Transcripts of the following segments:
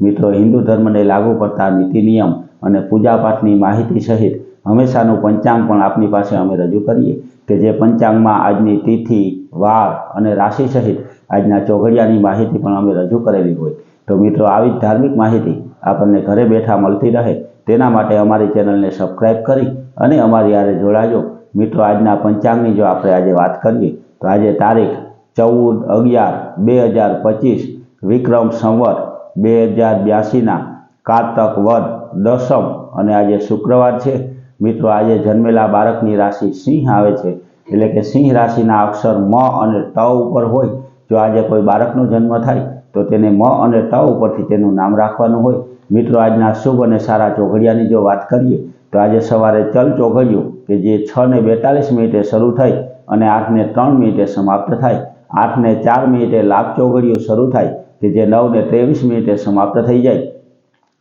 મિત્રો, હિન્દુ ધર્મને લાગુ પડતા નીતિ નિયમ અને પૂજાપાઠની માહિતી સહિત હંમેશાનું પંચાંગ પણ આપની પાસે અમે રજૂ કરીએ કે જે પંચાંગમાં આજની તિથિ, વાર અને રાશિ સહિત આજના ચોઘડિયાની માહિતી પણ અમે રજૂ કરેલી હોય. તો મિત્રો, આવી જ ધાર્મિક માહિતી આપણને ઘરે બેઠા મળતી રહે તેના માટે અમારી ચેનલને સબસ્ક્રાઈબ કરી અને અમારી યારે જોડાજો. મિત્રો, આજના પંચાંગની જો આપણે આજે વાત કરીએ, તો આજે તારીખ ચૌદ અગિયાર બે હજાર પચીસ, વિક્રમ સંવત બે હજાર બ્યાસીના કારતક વદ દસમ અને આજે શુક્રવાર છે. મિત્રો, આજે જન્મેલા બાળકની રાશિ સિંહ આવે છે. એટલે કે સિંહ રાશિના અક્ષર મ અને ટ ઉપર હોય. જો આજે કોઈ બાળકનો જન્મ થાય, તો તેને મ અને ટ ઉપરથી તેનું નામ રાખવાનું હોય. મિત્રો, આજના શુભ અને સારા ચોઘડિયાની જો વાત કરીએ, તો આજે સવારે ચલ ચોઘડિયું કે જે છ ને બેતાલીસ મિનિટે શરૂ થઈ અને આઠને ત્રણ મિનિટે સમાપ્ત થાય. આઠને ચાર મિનિટે લાભ ચોઘડિયું શરૂ થાય. કે જે નવ ને ત્રેવીસ મિનિટે સમાપ્ત થઈ જાય,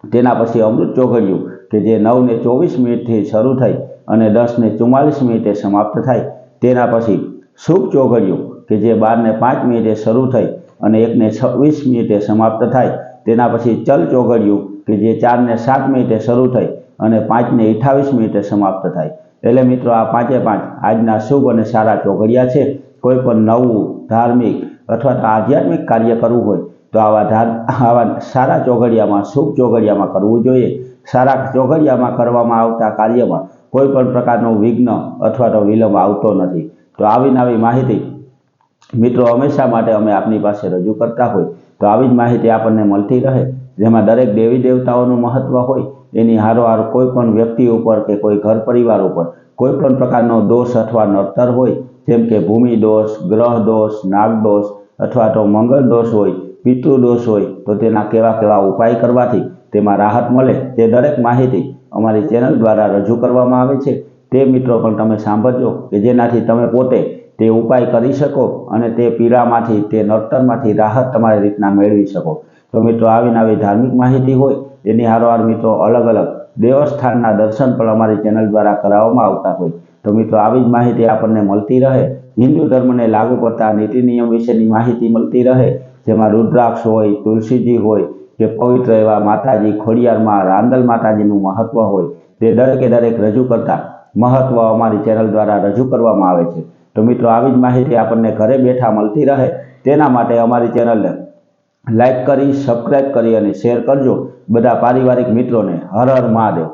તેના પછી અમૃત ચોઘડિયું કે જે નવ ને ચોવીસ મિનિટથી શરૂ થઈ અને દસ ને ચુમ્માલીસ મિનિટે સમાપ્ત થાય, તેના પછી શુભ ચોઘડિયું કે જે બાર ને પાંચ મિનિટે શરૂ થઈ અને એક ને છવ્વીસ મિનિટે સમાપ્ત થાય, તેના પછી ચલ ચોઘડિયું કે જે ચાર ને સાત મિનિટે શરૂ થઈ અને પાંચ ને અઠ્ઠાવીસ મિનિટે સમાપ્ત થાય. એટલે મિત્રો આ પાંચે પાંચ આજના શુભ અને સારા ચોઘડિયા છે. કોઈ પણ નવું ધાર્મિક અથવા તો આધ્યાત્મિક કાર્ય કરવું હોય તો આવા આવા સારા ચોઘડિયામાં, શુભ ચોઘડિયામાં કરવું જોઈએ. સારા ચોઘડિયામાં કરવામાં આવતા કાર્યમાં કોઈ પણ પ્રકારનું વિઘ્ન અથવા તો વિલંબ આવતો નથી. તો આવી નવી માહિતી મિત્રો હંમેશા માટે અમે આપની પાસે રજૂ કરતા હોય. તો આવી જ માહિતી આપણને મળતી રહે. જેમાં દરેક દેવી દેવતાઓનું મહત્વ હોય. એની હારોહાર કોઈ પણ વ્યક્તિ ઉપર કે કોઈ ઘર પરિવાર ઉપર કોઈ પણ પ્રકારનો દોષ અથવા નડતર હોય. જેમ કે ભૂમિ દોષ, ગ્રહ દોષ, નાગ દોષ અથવા તો મંગળ દોષ હોય. પિતૃ દોષ હોય તો તેના કેવા કેવા ઉપાય કરવાથી તેમાં રાહત મળે તે દરેક માહિતી અમારી ચેનલ દ્વારા રજૂ કરવામાં આવે છે. તે મિત્રો પણ તમે સાંભળજો કે જેનાથી તમે પોતે તે ઉપાય કરી શકો અને તે પીડામાંથી, તે નર્તનમાંથી રાહત તમારી રીતના મેળવી શકો. તો મિત્રો આવીને આવી ધાર્મિક માહિતી હોય એની હારોહાર મિત્રો અલગ અલગ દેવસ્થાનના દર્શન પણ અમારી ચેનલ દ્વારા કરાવવામાં આવતા હોય. તો મિત્રો, આવી જ માહિતી આપણને મળતી રહે. હિન્દુ ધર્મને લાગુ પડતા નીતિ નિયમ વિશેની માહિતી મળતી રહે. જેમાં રુદ્રાક્ષ હોય, તુલસીજી હોય કે પવિત્ર એવા માતાજી ખોડિયારમાં, રાંદલ માતાજીનું મહત્વ હોય, તે દરેકે દરેક રજૂ કરતા મહત્વ અમારી ચેનલ દ્વારા રજૂ કરવામાં આવે છે. તો મિત્રો, આવી જ માહિતી આપણને ઘરે બેઠા મળતી રહે, તેના માટે અમારી ચેનલને લાઈક કરી સબસ્ક્રાઈબ કરી અને શેર કરજો. બધા પારિવારિક મિત્રોને હર હર મહાદેવ.